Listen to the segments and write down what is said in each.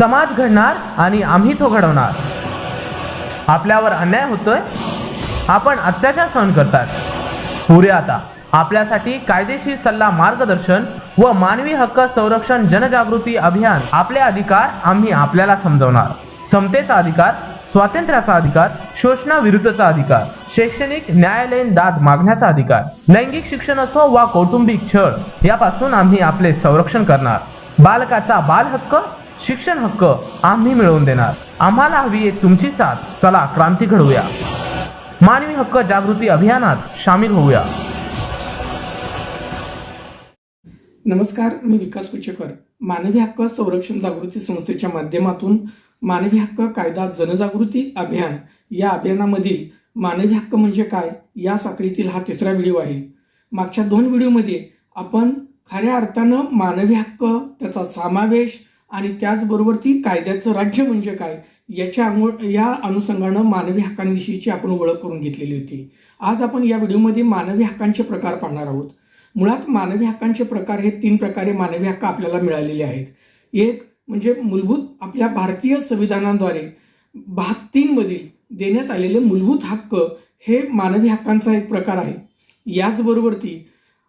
समाज घडणार आणि आम्ही तो घडवणार. आपल्यावर अन्याय होतोय आपण अत्याचार सहन करतात. पुरे आता आपल्यासाठी कायदेशीर सल्ला मार्गदर्शन व मानवी हक्क संरक्षण जनजागृती अभियान. आपले अधिकार आम्ही आपल्याला समजवणार. समतेचा अधिकार स्वातंत्र्याचा अधिकार शोषणाविरुद्धचा अधिकार शैक्षणिक न्यायालयीन दाद मागण्याचा अधिकार लैंगिक शिक्षण असो वा कौटुंबिक छळ यापासून आम्ही आपले संरक्षण करणार. बालकाचा बाल हक्क शिक्षण हक्क आम्ही मिळवून देणार. आम्हाला हवी आहे तुमची साथ. चला क्रांती घडवूया. मानवी हक्क जागृती अभियानात सामील होऊया. नमस्कार मी विकास कुचेकर मानवी हक्क संरक्षण जागृती संस्थेच्या माध्यमातून मानवी हक्क कायदा जनजागृती अभियान या अभियानामधील मानवी हक्क म्हणजे काय या साखळीतील हा तिसरा व्हिडिओ आहे. मागच्या दोन व्हिडिओमध्ये आपण खऱ्या अर्थानं मानवी हक्क त्याचा समावेश आणि त्याचबरोबर ती कायद्याचं राज्य म्हणजे काय याच्या या अनुषंगानं मानवी हक्कांविषयीची आपण ओळख करून घेतलेली होती. आज आपण या व्हिडिओमध्ये मानवी हक्कांचे प्रकार पाहणार आहोत. मुळात मानवी हक्कांचे प्रकार हे तीन प्रकारे मानवी हक्क आपल्याला मिळालेले आहेत. एक म्हणजे मूलभूत आपल्या भारतीय संविधानाद्वारे भाग तीनमधील देण्यात आलेले मूलभूत हक्क हे मानवी हक्कांचा एक प्रकार आहे. याचबरोबर ती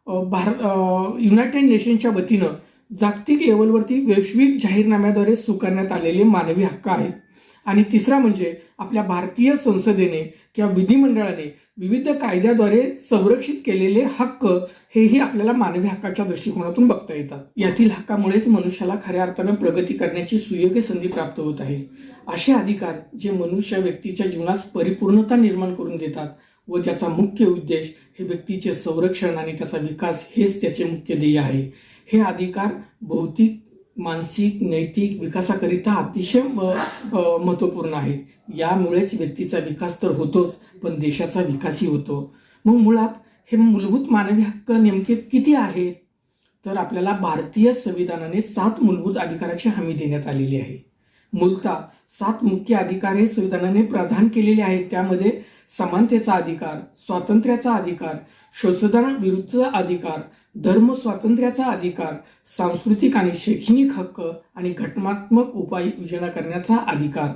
भार युनायटेड नेशनच्या वतीनं जागतिक लेवलवरती वैश्विक जाहीरनाम्याद्वारे स्वीकारण्यात आलेले मानवी हक्क आहेत. आणि तिसरा म्हणजे आपल्या भारतीय संसदेने किंवा विधिमंडळाने विविध कायद्याद्वारे संरक्षित केलेले हक्क हेही आपल्याला मानवी हक्काच्या दृष्टिकोनातून बघता येतात. यातील हक्कामुळेच मनुष्याला खऱ्या अर्थानं प्रगती करण्याची सुयोग्य संधी प्राप्त होत आहे. असे अधिकार जे मनुष्य व्यक्तीच्या जीवनास परिपूर्णता निर्माण करून देतात व ज्याचा मुख्य उद्देश हे व्यक्तीचे संरक्षण आणि त्याचा विकास हेच त्याचे मुख्य ध्येय आहे. हे अधिकार भौतिक मानसिक नैतिक विकासाकरिता अतिशय महत्त्वपूर्ण आहेत. यामुळेच व्यक्तीचा विकास तर होतोच पण देशाचा विकासही होतो. मग मुळात हे मूलभूत मानवी हक्क नेमके किती आहेत? तर आपल्याला भारतीय संविधानाने सात मूलभूत अधिकाराची हमी देण्यात आलेली आहे. मूलतः सात मुख्य अधिकार हे संविधानाने प्रदान केलेले आहेत. त्यामध्ये समानतेचा अधिकार स्वातंत्र्याचा अधिकार शोषणाविरुद्धचा अधिकार धर्म स्वातंत्र्याचा अधिकार सांस्कृतिक आणि शैक्षणिक हक्क आणि घटनात्मक उपाययोजना करण्याचा अधिकार.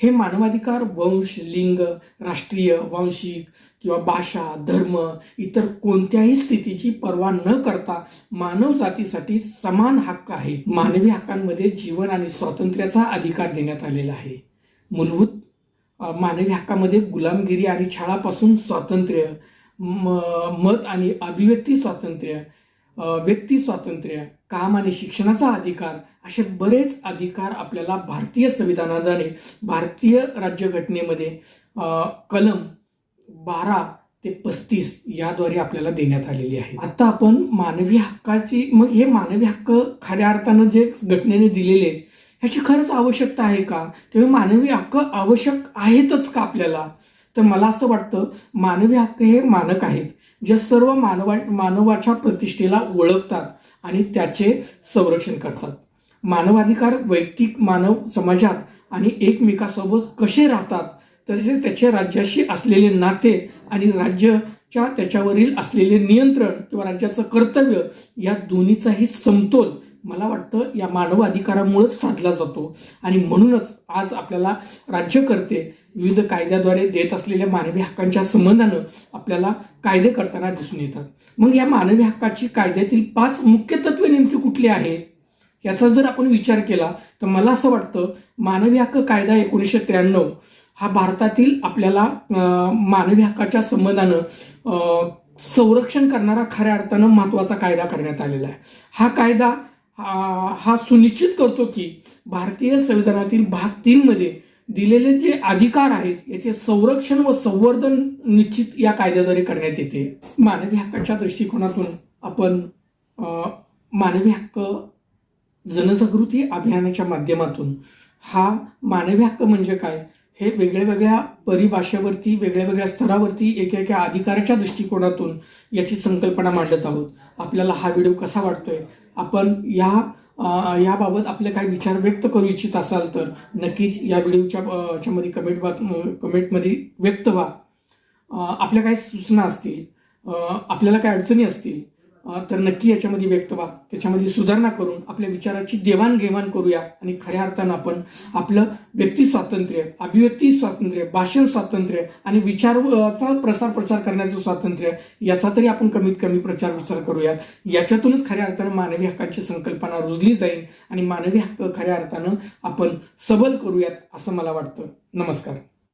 हे मानवाधिकार वंश लिंग राष्ट्रीय वांशिक किंवा भाषा धर्म इतर कोणत्याही स्थितीची पर्वा न करता मानव जातीसाठी समान हक्क आहे मानवी हक्कांमध्ये जीवन आणि स्वातंत्र्याचा अधिकार देण्यात आलेला आहे. मूलभूत मानवी हक्कामध्ये गुलामगिरी आणि छळापासून स्वातंत्र्य म- मत आणि अभिव्यक्ती स्वातंत्र्य व्यक्ती स्वातंत्र्य काम आणि शिक्षणाचा अधिकार असे बरेच अधिकार आपल्याला भारतीय संविधानाद्वारे भारतीय राज्यघटनेमध्ये कलम बारा ते पस्तीस याद्वारे आपल्याला देण्यात आलेली आहे. आता आपण मानवी हक्काची मग हे मानवी हक्क खऱ्या अर्थानं जे घटनेने दिलेले आहेत ह्याची खरंच आवश्यकता आहे का? तेव्हा मानवी हक्क आवश्यक आहेतच का आपल्याला? तर मला असं वाटतं मानवी हक्क हे मानक आहेत. जे सर्व मानवा मानवाच्या प्रतिष्ठेला ओळखतात आणि त्याचे संरक्षण करतात. मानवाधिकार वैयक्तिक मानव समाजात आणि एकमेकासोबत कसे राहतात तसेच त्याच्या राज्याशी असलेले नाते आणि राज्याच्या त्याच्यावरील असलेले नियंत्रण किंवा राज्याचं कर्तव्य या दोन्हीचाही समतोल मला वाटतं या मानव अधिकारामुळेच साधला जातो. आणि म्हणूनच आज आपल्याला राज्यकर्ते विविध कायद्याद्वारे देत असलेल्या मानवी हक्कांच्या संबंधानं आपल्याला कायदे करताना दिसून येतात. मग या मानवी हक्काची कायद्यातील पाच मुख्य तत्वे नेमकी कुठली आहेत? याचा जर आपण विचार केला तर मला असं वाटतं मानवी हक्क कायदा एकोणीसशे त्र्याण्णव हा भारतातील आपल्याला मानवी हक्काच्या संबंधानं संरक्षण करणारा खऱ्या अर्थानं महत्त्वाचा कायदा करण्यात आलेला आहे. हा कायदा हा हा सुनिश्चित करतो की भारतीय संविधानातील भाग तीन मध्ये दिलेले जे अधिकार आहेत याचे संरक्षण व संवर्धन निश्चित या कायद्याद्वारे करण्यात येते. मानवी हक्काच्या दृष्टिकोनातून आपण मानवी हक्क जनजागृती अभियानाच्या माध्यमातून हा मानवी हक्क म्हणजे काय? हे वेगळ्या वेगळ्या परिभाषेवरती वेगळ्या वेगळ्या स्तरावरती एका एका अधिकाराच्या दृष्टिकोनातून याची संकल्पना मांडत आहोत. आपल्याला हा व्हिडिओ कसा वाटतोय? आपण या याबाबत आपले काही विचार व्यक्त करू इच्छित असाल तर नक्कीच या व्हिडिओच्या याच्यामध्ये कमेंट कमेंट कमेंटमध्ये व्यक्त व्हा. आपल्या काही सूचना असतील आपल्याला काही अडचणी असतील तर नक्की याच्यामध्ये व्यक्त व्हा. त्याच्यामध्ये सुधारणा करून आपल्या विचाराची देवाणघेवाण करूया आणि खऱ्या अर्थानं आपण आपलं व्यक्ती स्वातंत्र्य अभिव्यक्ती स्वातंत्र्य भाषण स्वातंत्र्य आणि विचाराचा प्रसार प्रचार करण्याचं स्वातंत्र्य याचा तरी आपण कमीत कमी प्रचार विचार करूया. याच्यातूनच खऱ्या अर्थानं मानवी हक्कांची संकल्पना रुजली जाईल आणि मानवी हक्क खऱ्या अर्थानं आपण सबल करूयात असं मला वाटतं. नमस्कार.